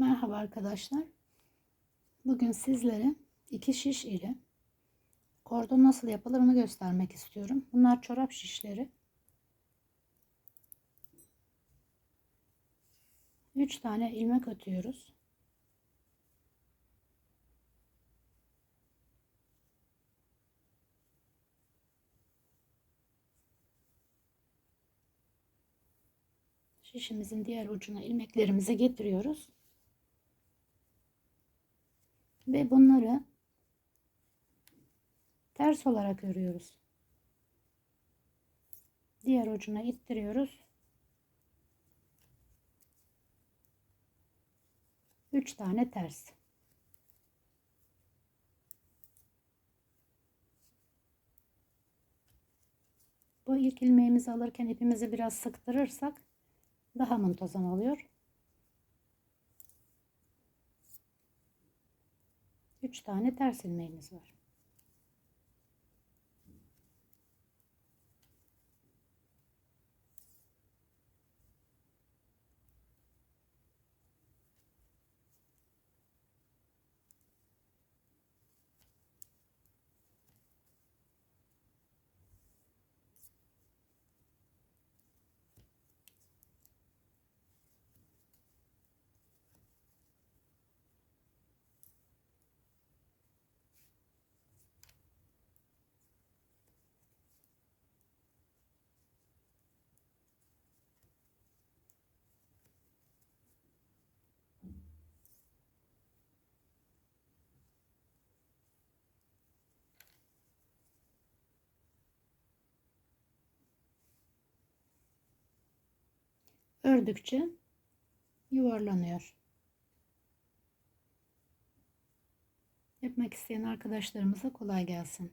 Merhaba arkadaşlar. Bugün sizlere iki şiş ile kordon nasıl yapılır onu göstermek istiyorum. Bunlar çorap şişleri. 3 tane ilmek atıyoruz. Şişimizin diğer ucuna ilmeklerimizi getiriyoruz. Ve bunları ters olarak örüyoruz. Diğer ucuna ittiriyoruz. 3 tane ters. Bu ilk ilmeğimizi alırken ipimizi biraz sıktırırsak daha muntazam oluyor. 3 tane ters ilmeğimiz var. Ördükçe yuvarlanıyor. Yapmak isteyen arkadaşlarımıza kolay gelsin.